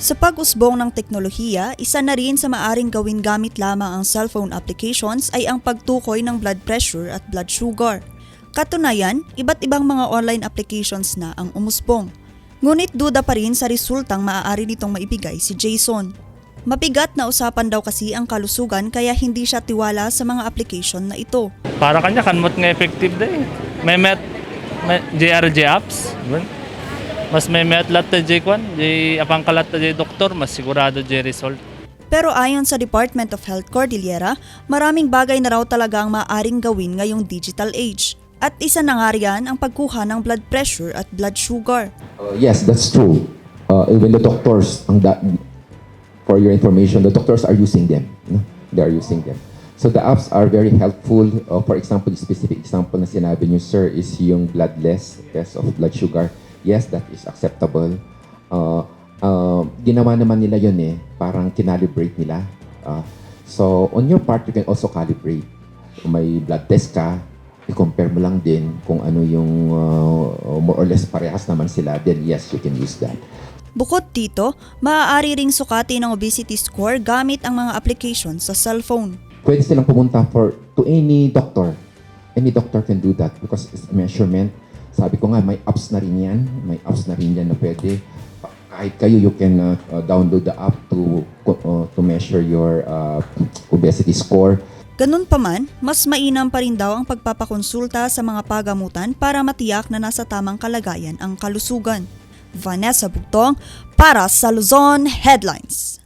Sa pag-usbong ng teknolohiya, isa na rin sa maaring gawin gamit lamang ang cellphone applications ay ang pagtukoy ng blood pressure at blood sugar. Katunayan, iba't ibang mga online applications na ang umusbong. Ngunit duda pa rin sa resultang maaari nitong maibigay si Jason. Mabigat na usapan daw kasi ang kalusugan kaya hindi siya tiwala sa mga application na ito. Para kanya kanmot nga effective da eh. May met may JRJ apps. Mas may met lat ta J kwan, J apang kalat ta J doktor, mas sigurado J result. Pero ayon sa Department of Health Cordillera, maraming bagay na raw talaga ang maaring gawin ngayong digital age. At isa na nga riyan ang pagkuha ng blood pressure at blood sugar. Uh, yes, that's true. Uh, even the doctors, ang da- for your information, the doctors are using them. no? They are using them. So the apps are very helpful. Uh, for example, the specific example na sinabi niyo, sir, is yung bloodless test of blood sugar. Yes, that is acceptable. Uh, uh, ginawa naman nila yun eh. Parang kinalibrate nila. Uh, so on your part, you can also calibrate. Kung may blood test ka, i-compare mo lang din kung ano yung uh, more or less parehas naman sila, then yes, you can use that. Bukod dito, maaari ring sukatin ang obesity score gamit ang mga application sa cellphone. Pwede silang pumunta for to any doctor. Any doctor can do that because it's a measurement. Sabi ko nga, may apps na rin yan. May apps na rin yan na pwede. Kahit kayo, you can uh, uh, download the app to uh, to measure your uh, obesity score. Ganun pa man, mas mainam pa rin daw ang pagpapakonsulta sa mga pagamutan para matiyak na nasa tamang kalagayan ang kalusugan. Vanessa Bugtong para sa Luzon Headlines.